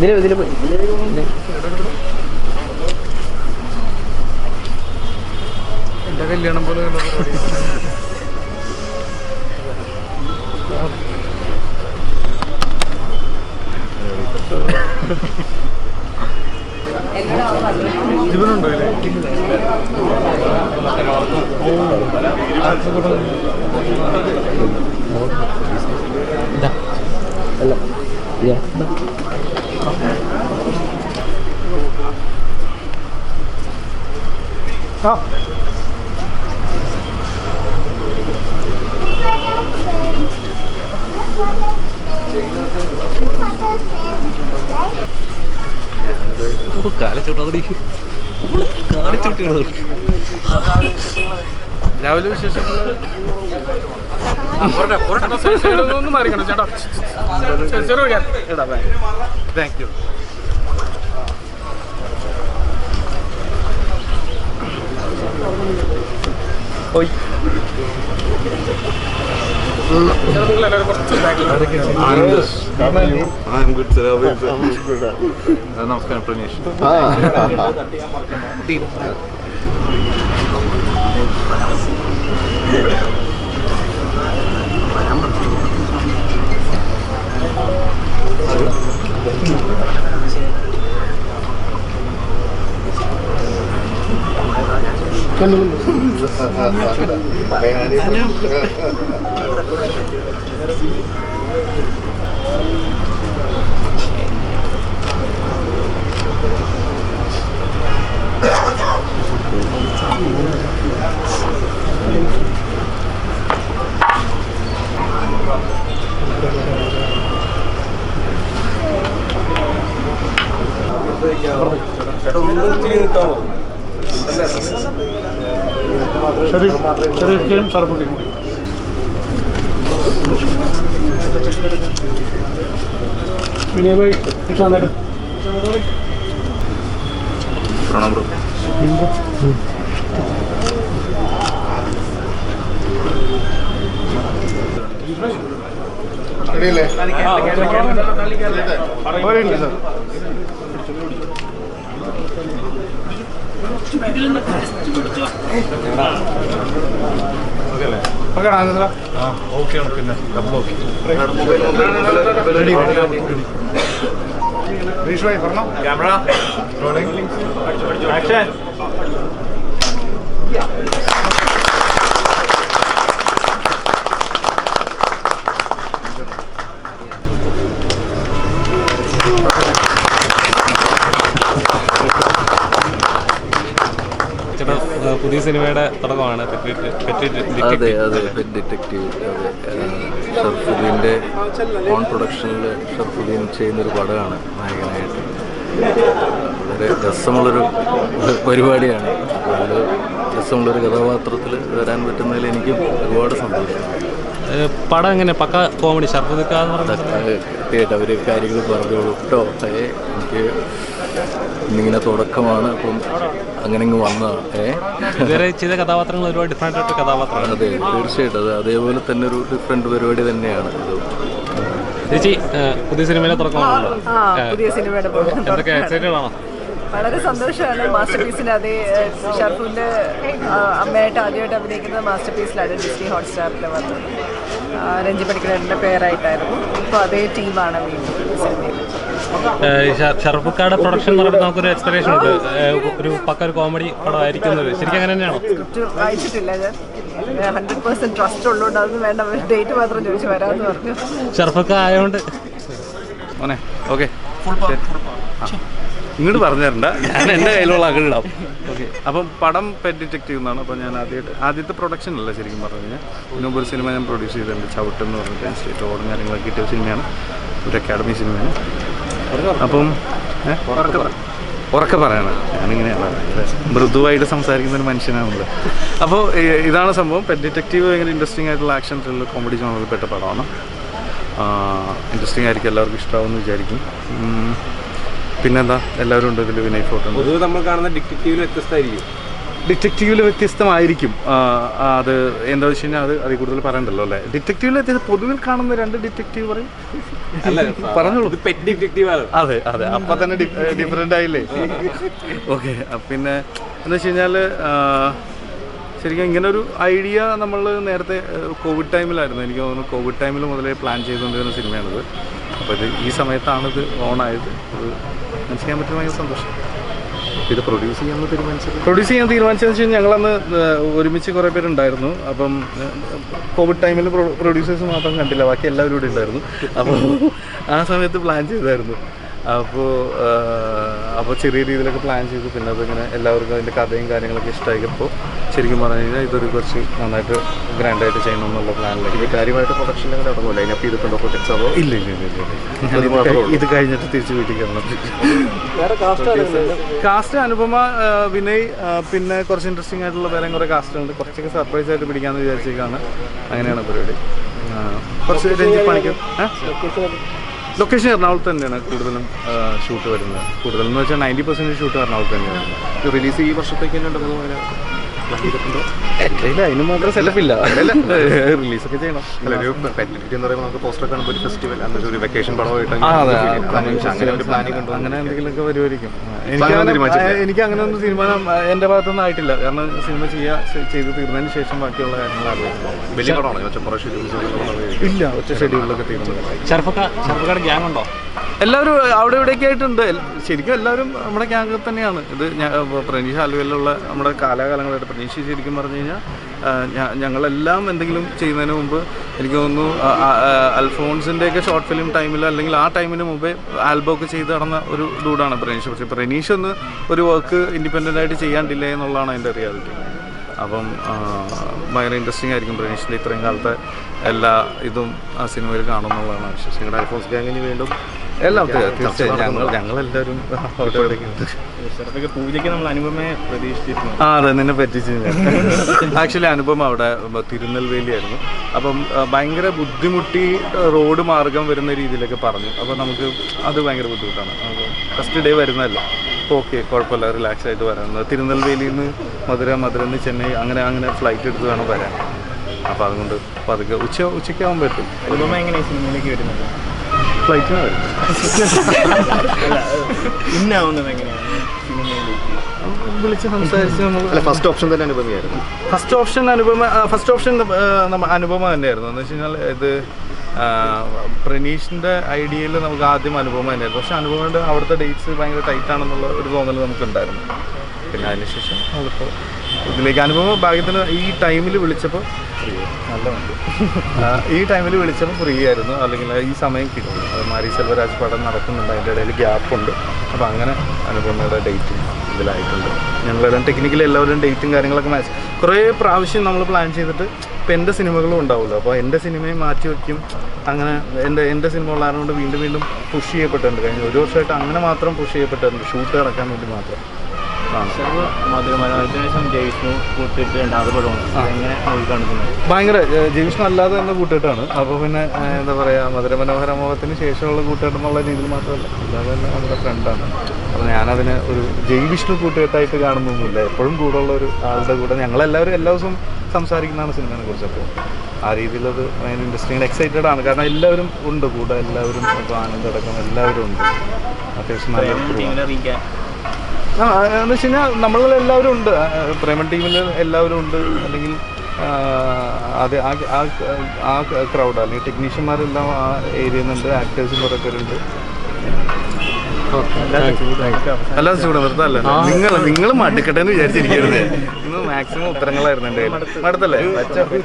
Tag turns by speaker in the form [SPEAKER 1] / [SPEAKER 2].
[SPEAKER 1] ഇതിൽ ഇതിൽ പോയി.
[SPEAKER 2] കല്യാണം പോലെ. ജീവനുണ്ടോ ഇതിൽ?
[SPEAKER 1] ഇതാ. അല്ല. ഇതാ.
[SPEAKER 2] ആ രാവിലെ വിശേഷങ്ങൾ ഒന്നും മാറിക്കണം ചേട്ടാ. താങ്ക് യു
[SPEAKER 1] പോയി.
[SPEAKER 3] I'm good, sir. How Praneesh
[SPEAKER 2] ശരീർ ശരീരം സർപ്പുട്ടിയും വിനയ ഭായി ഇഷ്ടം
[SPEAKER 3] പ്രണാം ബ്രോ
[SPEAKER 2] സാർ ഓക്കെ ആനന്ദ ഭായി പറഞ്ഞോ
[SPEAKER 3] ക്യാമറ ആക്ഷൻ
[SPEAKER 4] ഏഹ് സിനിമയുടെ തുടക്കമാണ്
[SPEAKER 5] അതെ അതെ പെറ്റ് ഡിറ്റക്റ്റീവ് അതെ. ഷർഫുദ്ദീന്റെ ഓൺ പ്രൊഡക്ഷനിൽ ഷർഫുദ്ദീൻ ചെയ്യുന്നൊരു പടമാണ് നായകനായിട്ട്. വളരെ രസമുള്ളൊരു പരിപാടിയാണ്. അതിൽ രസമുള്ളൊരു കഥാപാത്രത്തിൽ വരാൻ പറ്റുന്നതിൽ എനിക്കും ഒരുപാട് സന്തോഷം.
[SPEAKER 4] പടം എങ്ങനെ? പക്ക കോമഡി? ഷർഫുദ്ദീൻ
[SPEAKER 5] കൃത്യമായിട്ട് അവർ കാര്യങ്ങൾ പറഞ്ഞോളൂ. കേട്ടോ എനിക്ക് ഇന്നിങ്ങനെ തുടക്കമാണ്. അപ്പം അങ്ങനെ ഇങ്ങ് വന്നതാണ് ഏ?
[SPEAKER 4] ഇതുവരെ ചെയ്ത കഥാപാത്രങ്ങൾ ഒരുപാട് ഡിഫറെന്റ് ആയിട്ട് കഥാപാത്രമാണ്
[SPEAKER 5] അതെ തീർച്ചയായിട്ടും. അത് അതേപോലെ തന്നെ ഒരു ഡിഫറെന്റ് പരിപാടി തന്നെയാണ്. ഇത്
[SPEAKER 4] ചേച്ചി ഏഹ് പുതിയ സിനിമയിലെ തുടക്കമാണല്ലോ.
[SPEAKER 6] പുതിയ സിനിമയുടെ
[SPEAKER 4] എന്തൊക്കെ. എക്സൈറ്റഡ് ആണോ?
[SPEAKER 6] വളരെ സന്തോഷമാണ് മാസ്റ്റർ പീസിന്റെ അതേ ഏഹ്, ഷർഫുവിന്റെ അമ്മയായിട്ട് ആദ്യമായിട്ട് അഭിനയിക്കുന്നത് മാസ്റ്റർ പീസിലാണ് ഡിസ്നി ഹോട്ട്സ്റ്റാറിൽ വന്നത്. രഞ്ജി പണിക്കരന്റെ പേരായിട്ടായിരുന്നു. ഇപ്പോൾ അതേ ടീമാണ് വീണ്ടും ഈ
[SPEAKER 4] ഏഹ് പ്രൊഡക്ഷൻ എന്ന് പറയുമ്പോൾ നമുക്കൊരു എക്സ്പെക്ടേഷൻ ഉണ്ട്. ഒരു പക്ക ഒരു കോമഡി പടം ആയിരിക്കുന്നത് ശരിക്കും അങ്ങനെ തന്നെയാണോ
[SPEAKER 6] വായിച്ചിട്ടില്ല ഞാൻ. ഹൺഡ്രഡ് പെർസെന്റ് ട്രസ്റ്റ് ഉള്ളതുകൊണ്ട് അതൊന്നും വേണ്ട ഡേറ്റ് മാത്രം ചോദിച്ചു വരാമെന്ന് പറഞ്ഞു.
[SPEAKER 4] ഷർഫക്ക ആയതുകൊണ്ട്
[SPEAKER 3] ഓക്കെ. ഇങ്ങോട്ട് പറഞ്ഞു തരണ്ട. ഞാൻ എന്റെ കയ്യിലുള്ള അകലിടാം ഓക്കെ. അപ്പം പടം പെറ്റ് ഡിറ്റക്റ്റീവ് എന്നാണ്. അപ്പോൾ ഞാൻ ആദ്യമായിട്ട് ആദ്യത്തെ പ്രൊഡക്ഷൻ അല്ല ശരിക്കും പറഞ്ഞു കഴിഞ്ഞാൽ. ഇതിനുമ്പ് ഒരു സിനിമ ഞാൻ പ്രൊഡ്യൂസ് ചെയ്തിട്ടുണ്ട്. ചവിട്ടെന്ന് പറഞ്ഞിട്ട് സ്റ്റേറ്റ് ഓർഡും കാര്യങ്ങളൊക്കെ കിട്ടിയ സിനിമയാണ് ഒരു അക്കാഡമി സിനിമയാണ് അപ്പം? ഉറക്കെ പറയണം. ഞാനിങ്ങനെയാണ്. മൃദുവായിട്ട് സംസാരിക്കുന്ന ഒരു മനുഷ്യനാണല്ലോ. അപ്പോൾ ഇതാണ് സംഭവം. പെറ്റ് ഡിറ്റക്റ്റീവ് ഭയങ്കര ഇൻട്രസ്റ്റിംഗ് ആയിട്ടുള്ള ആക്ഷൻ ത്രില്ലർ കോമഡി ജോണറിൽ പെട്ട പടമാണ് ഇൻട്രസ്റ്റിംഗ് ആയിരിക്കും എല്ലാവർക്കും ഇഷ്ടമാവുമെന്ന് വിചാരിക്കും. പിന്നെന്താ? എല്ലാവരും ഉണ്ട് ഇതിൽ വിനയ് ഫോട്ടോ
[SPEAKER 7] നമ്മൾ കാണുന്ന ഡിറ്റക്റ്റീവിൽ വ്യത്യസ്തമായിരിക്കും.
[SPEAKER 3] ഡിറ്റക്റ്റീവിൽ വ്യത്യസ്തമായിരിക്കും. അത് എന്താ വെച്ച് കഴിഞ്ഞാൽ അത് അതിൽ കൂടുതൽ പറയണ്ടല്ലോ അല്ലേ? ഡിറ്റക്റ്റീവിൽ വ്യത്യസ്തം പൊതുവിൽ കാണുന്ന രണ്ട് ഡിറ്റക്റ്റീവ് പറയും. പറഞ്ഞോളൂ. അതെ അതെ. അപ്പം തന്നെ ഡിഫറെന്റ് ആയില്ലേ? ഓക്കെ പിന്നെ എന്താ വെച്ച് കഴിഞ്ഞാൽ ശരിക്കും ഇങ്ങനെ ഒരു ഐഡിയ നമ്മൾ നേരത്തെ കോവിഡ് ടൈമിലായിരുന്നു. എനിക്ക് തോന്നുന്നു കോവിഡ് ടൈമിൽ മുതലേ പ്ലാൻ ചെയ്തുകൊണ്ടിരുന്ന സിനിമയാണിത്. അപ്പോൾ ഇത് ഈ സമയത്താണ് ഇത് ഓണായത് അത് മനസ്സിലാക്കാൻ പറ്റുന്ന ഭയങ്കര സന്തോഷം.
[SPEAKER 1] ഇത് പ്രൊഡ്യൂസ് ചെയ്യാൻ തീരുമാനിച്ചത്?
[SPEAKER 3] പ്രൊഡ്യൂസ് ചെയ്യാൻ തീരുമാനിച്ചതെന്ന് വെച്ച് കഴിഞ്ഞാൽ ഞങ്ങളന്ന് ഒരുമിച്ച് കുറേ പേരുണ്ടായിരുന്നു അപ്പം കോവിഡ് ടൈമിൽ പ്രൊഡ്യൂസേഴ്സ് മാത്രം കണ്ടില്ല. ബാക്കി എല്ലാവരും ഇവിടെ ഉണ്ടായിരുന്നു. അപ്പോൾ ആ സമയത്ത് പ്ലാൻ ചെയ്തായിരുന്നു. അപ്പോൾ അപ്പോൾ ചെറിയ രീതിയിലൊക്കെ പ്ലാൻ ചെയ്തു. പിന്നെ അതിങ്ങനെ എല്ലാവർക്കും അതിന്റെ കഥയും കാര്യങ്ങളൊക്കെ ഇഷ്ടമായപ്പോൾ ശരിക്കും പറഞ്ഞു കഴിഞ്ഞാൽ ഇതൊരു കുറച്ച് നന്നായിട്ട് ഗ്രാൻഡായിട്ട് ചെയ്യണം എന്നുള്ള പ്ലാനിലേക്ക്
[SPEAKER 1] ഇത് കാര്യമായിട്ട് പ്രൊഡക്ഷൻ അങ്ങനെ നടന്നുമില്ല അതിനപ്പോൾ ചെയ്തിട്ടുണ്ടോ പ്രൊജക്ട്സ് അതോ?
[SPEAKER 3] ഇല്ല ഇല്ല ഇല്ല ഇല്ല
[SPEAKER 1] ഇത്.
[SPEAKER 3] ഇത് കഴിഞ്ഞിട്ട് തിരിച്ച് വീട്ടിൽ കയറണം. കാസ്റ്റ് അനുപമ വിനയ് പിന്നെ കുറച്ച് ഇൻട്രസ്റ്റിംഗ് ആയിട്ടുള്ള വേറെ കുറേ കാസ്റ്റ് ഉണ്ട്. കുറച്ചൊക്കെ സർപ്രൈസ് ആയിട്ട് പിടിക്കാന്ന് വിചാരിച്ചേക്കാണ് അങ്ങനെയാണ് പരിപാടി. കുറച്ച് രഞ്ജി പണിക്കും ലൊക്കേഷൻ എറണാകുളത്ത് തന്നെയാണ് കൂടുതലും ഷൂട്ട് വരുന്നത്. കൂടുതലെന്ന് വെച്ചാൽ നയന്റി പെർസെന്റ് ഷൂട്ട് എറണാകുളത്ത് തന്നെയാണ്.
[SPEAKER 1] റിലീസ് ഈ വർഷത്തേക്ക് തന്നെ ഉണ്ടെന്ന് ചെയ്തിട്ടുണ്ടോ
[SPEAKER 3] എന്റെ കയ്യിൽ അതിന് മാത്രം സെറ്റപ്പ് ഇല്ല. റിലീസൊക്കെ ചെയ്യണം.
[SPEAKER 1] അല്ല ഒരു പെറ്റിലിറ്റി എന്ന് പറയുമ്പോൾ നമുക്ക് പോസ്റ്റർ കാണുമ്പോൾ ഒരു ഫെസ്റ്റിവൽ അന്നൊരു ഒരു വെക്കേഷൻ പടമായിട്ട് അങ്ങനെ ഒരു പ്ലാനിങ് ഉണ്ടോ?
[SPEAKER 3] അങ്ങനെ എന്തെങ്കിലുമൊക്കെ വരുമായിരിക്കും എനിക്ക്
[SPEAKER 1] അങ്ങനെ
[SPEAKER 3] ഒന്നും തീരുമാനം എന്റെ എന്റെ ഭാഗത്തൊന്നും ആയിട്ടില്ല. കാരണം സിനിമ ചെയ്യാ ചെയ്ത് തീർന്നതിന് ശേഷം ബാക്കിയുള്ള കാര്യങ്ങളാണ്
[SPEAKER 1] വലിയ പടമാണോ?
[SPEAKER 3] ഇല്ല ഒറ്റ ഷെഡ്യൂളിലൊക്കെ തീർന്നു
[SPEAKER 4] ചെറുപ്പക്കാർ ഷർഫക്കയുടെ ഗ്യാങ് ഉണ്ടോ?
[SPEAKER 3] എല്ലാവരും അവിടെ ഇവിടെയൊക്കെ ആയിട്ടുണ്ട്. ശരിക്കും എല്ലാവരും നമ്മുടെ ക്യാങ്ക് തന്നെയാണ്. ഇത് പ്രനീഷ് ആലുവയിലുള്ള നമ്മുടെ കാലാകാലങ്ങളായിട്ട് പ്രനീഷ് ശരിക്കും പറഞ്ഞു കഴിഞ്ഞാൽ ഞങ്ങളെല്ലാം എന്തെങ്കിലും ചെയ്യുന്നതിന് മുമ്പ് എനിക്ക് തോന്നുന്നു അൽഫോൺസിന്റെയൊക്കെ ഷോർട്ട് ഫിലിം ടൈമിൽ അല്ലെങ്കിൽ ആ ടൈമിന് മുമ്പേ ആൽബം ഒക്കെ ചെയ്ത് നടന്ന ഒരു ഡൂഡാണ് പ്രനീഷ്. പക്ഷെ പ്രനീഷ് ഒന്ന് ഒരു വർക്ക് ഇൻഡിപെൻഡന്റ് ആയിട്ട് ചെയ്യാണ്ടില്ല എന്നുള്ളതാണ് അതിന്റെ റിയാലിറ്റി അപ്പം ഭയങ്കര ഇൻട്രസ്റ്റിംഗ് ആയിരിക്കും പ്രനീഷിന്റെ ഇത്രയും കാലത്തെ എല്ലാ ഇതും ആ സിനിമയിൽ കാണുമെന്നുള്ളതാണ് വിശ്വസിക്കുന്നത്
[SPEAKER 1] ഐഫോൺസ് ഗാങ്ങിന് വീണ്ടും
[SPEAKER 3] എല്ലാം തീ- തീർച്ചയായും ഞങ്ങൾ ഞങ്ങളെല്ലാവരും അവിടെ ഇവിടെയൊക്കെ ഉണ്ട്.
[SPEAKER 2] പൂജയ്ക്ക് നമ്മൾ അനുപമയെ പ്രതീക്ഷിച്ചിരുന്നു.
[SPEAKER 3] ആ അതെ നിന്നെ പറ്റിച്ച് ആക്ച്വലി അനുപമ അവിടെ തിരുനെൽവേലി തിരുനെൽവേലിയായിരുന്നു. അപ്പം ഭയങ്കര ബുദ്ധിമുട്ടി റോഡ് മാർഗം വരുന്ന രീതിയിലൊക്കെ പറഞ്ഞു. അപ്പോൾ നമുക്ക് അത് ഭയങ്കര ബുദ്ധിമുട്ടാണ്. ഫസ്റ്റ് ഡേ വരുന്നതല്ല. ഓക്കെ കുഴപ്പമില്ല റിലാക്സ് ആയിട്ട് വരാം. തിരുനെൽവേലിയിൽ നിന്ന് മധുര മധുര നിന്ന് ചെന്നൈ അങ്ങനെ അങ്ങനെ ഫ്ലൈറ്റ് എടുത്ത് വേണം വരാൻ. അപ്പോൾ അതുകൊണ്ട് പതുക്കെ ഉച്ച ഉച്ചയ്ക്കാവുമ്പോൾ എത്തും.
[SPEAKER 2] അനുപമ എങ്ങനെയാണ് സിനിമയിലേക്ക് വരുന്നത്?
[SPEAKER 3] ഫ്ലൈറ്റിന് വരും
[SPEAKER 2] ഇന്നാവുന്നത് എങ്ങനെയാണ്
[SPEAKER 3] വിളിച്ച് സംസാരിച്ച് നമ്മൾ
[SPEAKER 1] ഫസ്റ്റ് ഓപ്ഷൻ തന്നെ അനുപമയായിരുന്നു.
[SPEAKER 3] First option Anupama first option Anupama തന്നെയായിരുന്നു. എന്ന് വെച്ച് കഴിഞ്ഞാൽ ഇത് പ്രണീഷിന്റെ ഐഡിയയിൽ നമുക്ക് ആദ്യം അനുപമ തന്നെയായിരുന്നു. പക്ഷെ അനുപമയുടെ അവിടുത്തെ ഡേറ്റ്സ് ഭയങ്കര ടൈറ്റ് ആണെന്നുള്ള ഒരു തോന്നൽ നമുക്കുണ്ടായിരുന്നു. പിന്നെ അതിനുശേഷം നമ്മളിപ്പോൾ ഇതിലേക്ക് അനുഭവം ഭാഗ്യത്തിന് ഈ ടൈമിൽ വിളിച്ചപ്പോൾ നല്ല വണ്ടി ഈ ടൈമിൽ വിളിച്ചപ്പോൾ ഫ്രീ ആയിരുന്നു. അല്ലെങ്കിൽ ഈ സമയം കിട്ടി. അത് മാരി സെൽവരാജ് പടം നടക്കുന്നുണ്ട്. അതിന്റെ ഇടയിൽ ഗ്യാപ്പുണ്ട്. അപ്പോൾ അങ്ങനെ അനുപമയുടെ ഡേറ്റും ഇതിലായിട്ടുണ്ട്. ഞങ്ങളെല്ലാം ടെക്നിക്കലി എല്ലാവരും ഡേറ്റും കാര്യങ്ങളൊക്കെ മാച്ച് കുറേ പ്രാവശ്യം നമ്മൾ പ്ലാൻ ചെയ്തിട്ട് ഇപ്പം എന്റെ സിനിമകളും ഉണ്ടാവുമല്ലോ. അപ്പോൾ എന്റെ സിനിമയും മാറ്റി വയ്ക്കും അങ്ങനെ എന്റെ എന്റെ സിനിമ ഉള്ളതുകൊണ്ട് വീണ്ടും വീണ്ടും പുഷ് ചെയ്യപ്പെട്ടിട്ടുണ്ട്. കഴിഞ്ഞ ഒരു വർഷമായിട്ട് അങ്ങനെ മാത്രം പുഷ് ചെയ്യപ്പെട്ടിട്ടുണ്ട്. ഷൂട്ട് നടക്കാൻ വേണ്ടി മാത്രം. ഭയങ്കര ഏഹ്, ജയവിഷ്ണു അല്ലാതെ തന്നെ കൂട്ടുകെട്ടാണ് അപ്പോൾ പിന്നെ എന്താ പറയുക മധുരമനോഹര മോഹത്തിന് ശേഷമുള്ള കൂട്ടുകെട്ട് എന്നുള്ള രീതിയിൽ മാത്രമല്ല. അല്ലാതെ തന്നെ നമ്മുടെ ഫ്രണ്ടാണ് അപ്പോൾ ഞാനതിനെ ഒരു ജയവിഷ്ണു കൂട്ടുകെട്ടായിട്ട് കാണുന്നൊന്നുമില്ല. എപ്പോഴും കൂടെയുള്ള ഒരു ആളുടെ കൂടെ ഞങ്ങളെല്ലാവരും എല്ലാ ദിവസവും സംസാരിക്കുന്നതാണ് സിനിമയെ കുറിച്ച്. അപ്പോൾ ആ രീതിയിൽ അത് ഭയങ്കര ഇൻട്രസ്റ്റിംഗ് എക്സൈറ്റഡ് ആണ്. കാരണം എല്ലാവരും ഉണ്ട്. കൂടെ എല്ലാവരും ഇപ്പോൾ ആനന്ദ് അടക്കം എല്ലാവരും ഉണ്ട്. അത്യാവശ്യം നല്ല crew ആണ്.
[SPEAKER 2] ടീമിനെ അറിയിക്കാൻ
[SPEAKER 3] ആ എന്ന് വെച്ച് കഴിഞ്ഞാൽ നമ്മളെല്ലാവരും ഉണ്ട്. പ്രേമ പ്രേമൻ ടീമിൽ എല്ലാവരും ഉണ്ട്. അല്ലെങ്കിൽ ആ, അത് ആ ആ- ക്രൗഡ് അല്ലെങ്കിൽ ടെക്നീഷ്യന്മാരെല്ലാം ആ ഏരിയയിൽ നിന്നുണ്ട് ആക്ടേഴ്സും കുറേ പേരുണ്ട്. അല്ലാതെ ചൂട് നിർത്തല്ല നിങ്ങൾ നിങ്ങൾ മടുക്കട്ടെ എന്ന് വിചാരിച്ചിരിക്കരുത് ഇന്ന് മാക്സിമം ഉത്തരങ്ങളായിരുന്നു എന്റെ കയ്യിൽ. മടുത്തല്ലേ?